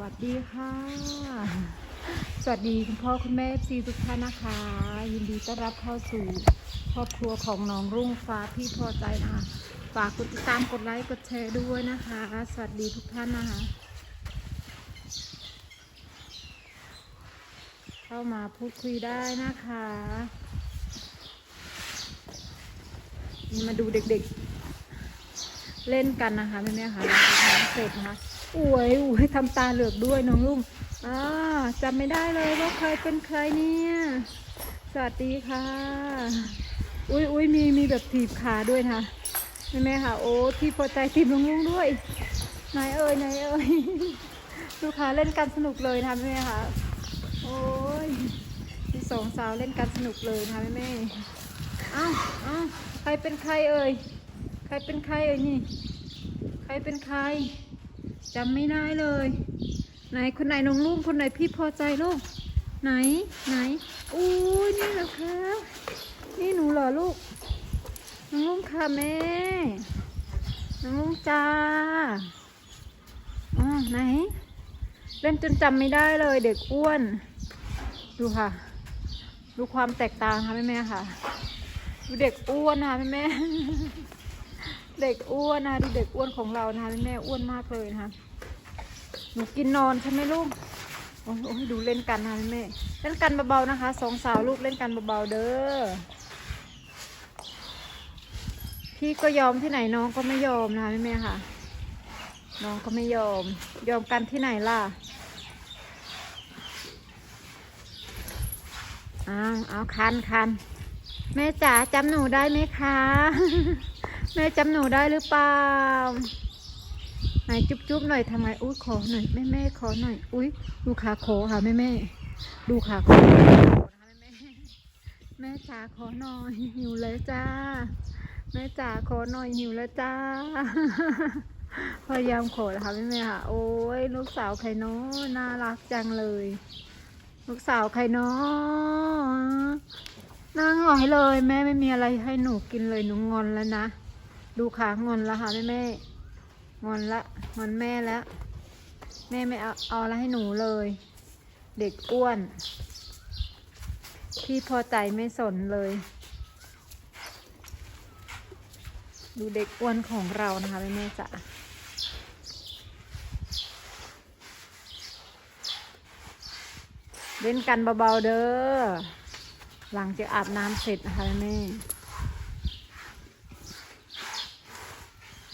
วัสดีค่ะ สวัสดีคุณพ่อคุณแม่ซีทุกท่านนะคะ ยินดีต้อนรับเข้าสู่ครอบครัวของน้องรุ่งฟ้าพี่พอใจนะคะฝากกดติดตามกดไลค์กดแชร์ด้วยนะคะ สวัสดีทุกท่านนะคะ เข้ามาพูดคุยได้นะคะนี่มาดูเด็กๆ เล่นกันนะคะแม่ๆค่ะเราทำเสร็จนะคะ อวยอวยทำตาเหลือกด้วยน้องลุงอ่าจำไม่ได้เลยว่าใครเป็นใครเนี่ย สวัสดีค่ะ อุ้ยอุ้ยมีมีแบบถีบขาด้วยนะคะแม่แม่ๆค่ะโอ้ที่พอใจถีบน้องลุงด้วยไหนเอ่ยไหนเอ่ยดูกค่ะเล่นกันสนุกเลยนะคะแม่ค่ะ โอ้ยที่สองสาวเล่นกันสนุกเลยนะคะแม่แม่ๆเอ้าเอ้าใครเป็นใครเอ่ย ใครเป็นใครเอ่ยนี่ ใครเป็นใคร จำไม่ได้เลย ไหนคนไหนน้องลุงคนไหนพี่พอใจลูก ไหนไหนอู้ยนี่เหรอครับนี่หนูเหรอลูก น้องลุงค่ะแม่ น้องลุงจ้าอ๋อไหน เล่นจนจำไม่ได้เลยเด็กอ้วน ดูค่ะ ดูความแตกต่างค่ะแม่แม่ค่ะ ดูเด็กอ้วนนะคะแม่แม่ เด็กอ้วนนะดูเด็กอ้วนของเรานะคะแม่แม่อ้วนมากเลยนะคะหนูกินนอนใช่ไหมลูกโอ้ยโอ้ยดูเล่นกันนะแม่เล่นกันเบาๆนะคะสองสาวลูกเล่นกันเบาๆเด้อพี่ก็ยอมที่ไหนน้องก็ไม่ยอมนะคะแม่ค่ะ น้องก็ไม่ยอม ยอมกันที่ไหนล่ะอ้าวเอาคันคันแม่จ๋าจำหนูได้ไหมคะ แม่จำหนูได้หรือเปล่าไหนจุ๊บจุ๊บหน่อยทำไมอุ้ยขอหน่อยแม่แม่ขอหน่อยอุ้ยดูขาโขค่ะแม่แม่ดูขาโขนะคะแม่แม่แม่จ๋าขอหน่อยหิวเลยจ้า แม่จ๋าขอหน่อยหิวแล้วจ้าพยายามขอนะคะแม่แม่ค่ะ โอ้ยลูกสาวใครนาะน่ารักจังเลย ลูกสาวใครนาะนางหงอยเลย แม่ไม่มีอะไรให้หนูกินเลยหนูงอนแล้วนะ ดูขางอนแล้วค่ะแม่แม่งอนละงอนแม่แล้ว แม่ไม่เอาเอาอะให้หนูเลย เด็กอ้วน พี่พอใจไม่สนเลย ดูเด็กอ้วนของเรานะคะแม่แม่จ๋าเล่นกันเบาๆเด้อ หลังจากอาบน้ำเสร็จนะคะแม่แม่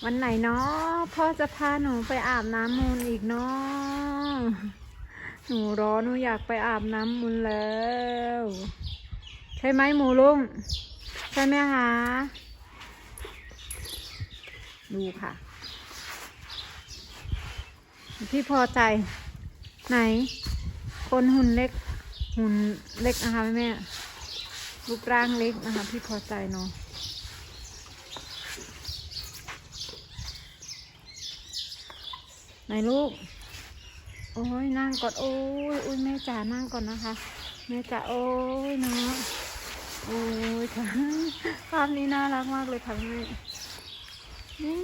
วันไหนเนาะพ่อจะพาหนูไปอาบน้ำมูลอีกเนาะหนูร้อนหนูอยากไปอาบน้ำมูลแล้ว ใช่ไหมหมูลุง ใช่ไหมคะดูค่ะ พี่พอใจ ไหน คนหุ่นเล็ก หุ่นเล็กนะคะแม่แม่รูปร่างเล็กนะคะ พี่พอใจเนาะ ไหนลูก โอ้ยนั่งก่อนโอ้ยอุ้ยแม่จ๋านั่งก่อนนะคะ แม่จ๋าโอ้ยเนาะโอ้ยค่ะภาพนี้น่ารักมากเลยค่ะแม่นี่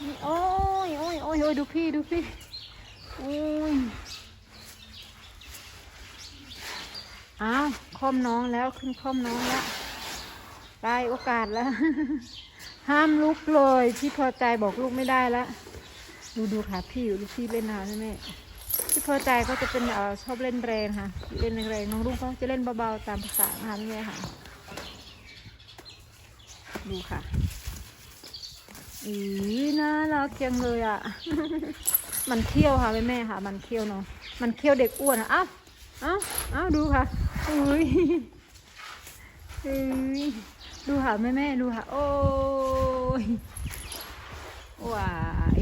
นี่โอ้ยโอ้ยโอ้ยโอ้ยดูพี่ดูพี่โอ้ยอ้าวค่อมน้องแล้วขึ้นค่อมน้องแล้วได้โอกาสแล้ว ห้ามลุกเลยพี่พอใจบอกลุกไม่ได้แล้วดูดูค่ะพี่ดูพี่เล่นนะคะแม่พี่พอใจก็จะเป็นเออชอบเล่นแรงค่ะ เล่นแรงๆน้องลุงก็จะเล่นเบาๆตามภาษานะคะแม่ค่ะ ดูค่ะอีน่ารักจังเลยอะ มันเคี้ยวค่ะแม่แม่ค่ะ มันเคี้ยวเนาะมันเคี้ยวเด็กอ้วนอะอ้าวอ้าวอ้าวดูค่ะอุ้ยอุ้ย ดูค่ะแม่แม่ดูค่ะ โอ้ยว้าย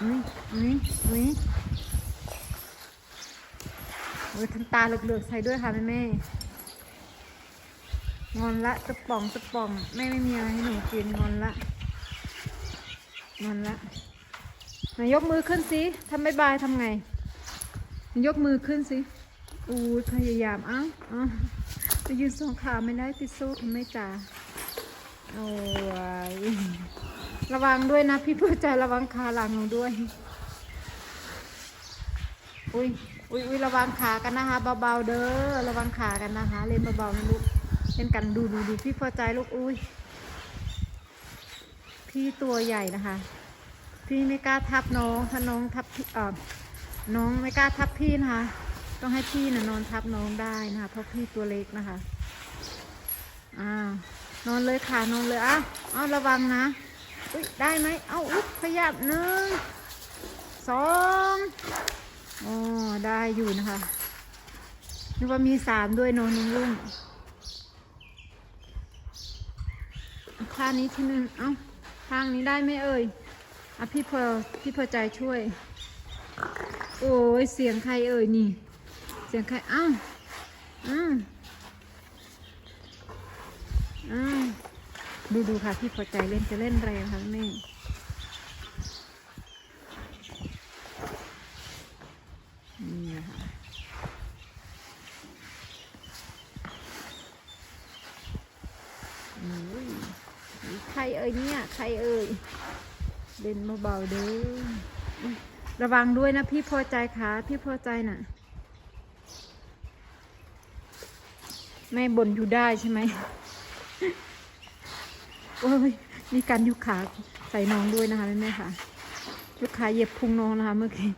อุ้ยอุ้ยอุ้ยโอ้ยทำตาเหลือกๆใส่ด้วยค่ะแม่แม่งอนละจะป่องจะป่องแม่ไม่มีอะไรให้หนูกินงอนละงอนละ ยกมือขึ้นสิทำบายบายทำไง ยกมือขึ้นสิอู้ยพยายามอ้าเอ้ายืนสองขาไม่ได้ติดโซ่ไม่จ๋าโอ้ยระวังด้วยนะ พี่เพื่อใจระวังขาหลังหนูด้วย อุ้ยอุ้ยอุ้ยระวังขากันนะคะเบาๆเด้อระวังขากันนะคะ เล่นเบาๆนะลูกเล่นกันดูดูดูพี่พอใจลูกอุ้ยพี่ตัวใหญ่นะคะ พี่ไม่กล้าทับน้องถ้าน้องทับพี่เออน้องไม่กล้าทับพี่นะคะ ต้องให้พี่นะนอนทับน้องได้นะคะ เพราะพี่ตัวเล็กนะคะอ่านอนเลยค่ะนอนเลยอ้าวเอาระวังนะอุ้ยได้ไหมเอาอุ๊บขยับหนึ่งสองอ๋อได้อยู่นะคะนึกว่ามีสามด้วยนอนนุ่งลุ่มท่านี้ที่หนึ่งเอ้าทางนี้ได้ไหมเอ่ย อะพี่พอพี่พอใจช่วย โอ้ยเสียงใครเอ่ยนี่ เสียงใครอ้าวอืมอ้าวดูดูค่ะพี่พอใจเล่นจะเล่นแรงค่ะแม่นี่ค่ะใครเอ่ยเนี่ย ใครเอ่ย เล่นเบาๆเด้อระวังด้วยนะพี่พอใจค่ะพี่พอใจน่ะแม่บนอยู่ได้ใช่ไหมโอ้ยมีการยุกขาใส่น้องด้วยนะคะแม่แม่ค่ะยุกขาเหยียบพุงน้องนะคะเมื่อกี้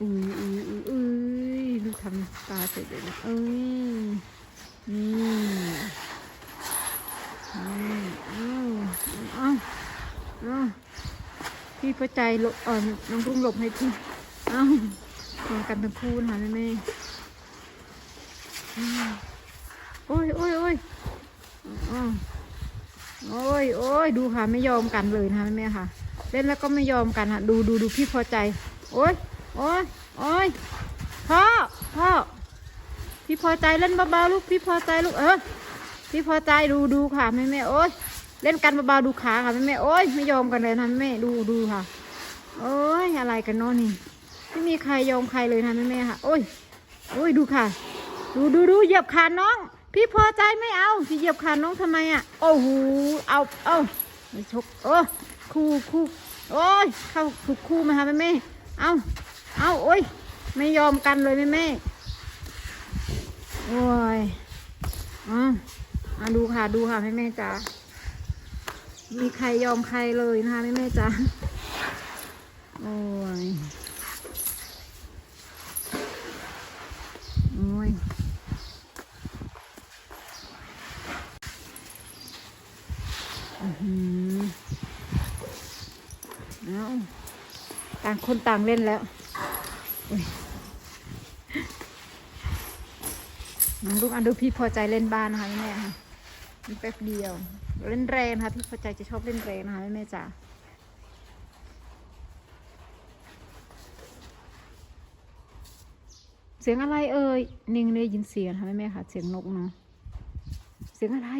อุ้ยอุ้ยอุ้ยอุ้ยดูทำตาเสร็จเลยนะเอ้ยนี่นี่อ้าว อ้าวอ้าวพี่พอใจหลบเออน้องรุ่งหลบให้พี่อ้าวนอนกันทั้งคู่นะคะแม่แม่โอ้ยโอ้ยโอ้ยอ้าวโอ้ยโอ้ยดูค่ะไม่ยอมกันเลยนะคะแม่ค่ะ เล่นแล้วก็ไม่ยอมกันค่ะดูดูดูพี่พอใจ โอ้ยโอ้ยโอ้ยพ่อพ่อพี่พอใจเล่นเบาๆลูกพี่พอใจลูกเออพี่พอใจดูดูค่ะแม่แม่โอ้ย เล่นกันเบาๆดูขาค่ะแม่แม่โอ้ยไม่ยอมกันเลยนะแม่แม่ดูดูค่ะโอ้ยอะไรกันเนาะนี่ ไม่มีใครยอมใครเลยนะแม่แม่ค่ะ โอ้ยโอ้ยดูค่ะ ดูดูดูเหยียบขาน้อง พี่พอใจไม่เอาพี่เหยียบขาน้องทำไมอะโอ้โหเอาเอาไม่ชกโอ้คู่คู่โอ้ยเข้าถูกคู่ไหมคะแม่แม่เอาเอาโอ้ยไม่ยอมกันเลยแม่แม่โอ้ยอะดูค่ะดูค่ะแม่แม่จ๋า มีใครยอมใครเลยนะคะแม่จ๋าโอ้ยโอ้ยอือหือเอาต่างคนต่างเล่นแล้วน้องลูกอันดูพี่พอใจเล่นบ้านนะคะแม่ค่ะนี่แป๊บเดียว เล่นแรงนะคะพี่พอใจจะชอบเล่นแรงนะคะแม่จ๋าเสียงอะไรเอ่ยนิ่งได้ยินเสียงค่ะแม่ค่ะ เสียงนกเนาะเสียงอะไร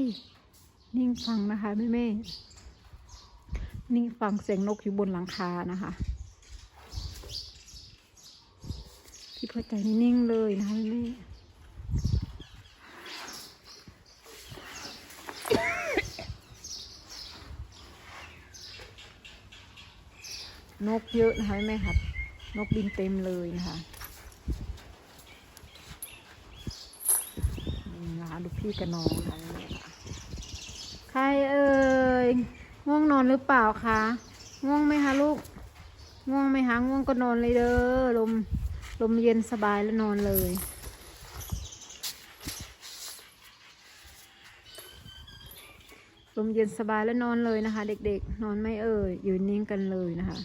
นิ่งฟังนะคะแม่แม่นิ่งฟังเสียงนกอยู่บนหลังคานะคะพี่พอใจนิ่งเลยนะคะแม่ นกเยอะนะคะแม่แม่ครับ นกบินเต็มเลยนะคะนี่นะคะดูพี่กับน้องนะคะใครเอ่ยง่วงนอนหรือเปล่าคะง่วงไหมคะลูกง่วงไหมคะง่วงก็นอนเลยเด้อลมลมเย็นสบายแล้วนอนเลยลมเย็นสบายแล้วนอนเลยนะคะ เด็กๆ นอนไม่เอ่ยอยู่นิ่งกันเลยนะคะ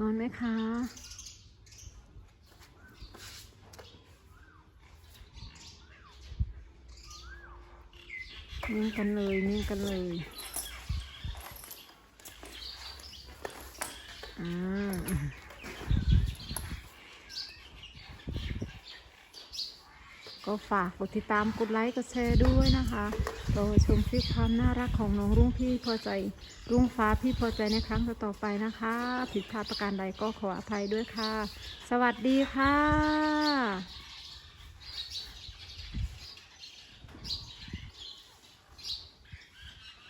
นอนไหมคะ นิ่งกันเลย นิ่งกันเลยอ่า ก็ฝากกดติดตามกดไลค์กดแชร์ด้วยนะคะเราชมคลิปความน่ารักของน้องรุ่งพี่พอใจ รุ่งฟ้าพี่พอใจในครั้งต่อไปนะคะ ผิดพลาดประการใดก็ขออภัยด้วยค่ะ สวัสดีค่ะ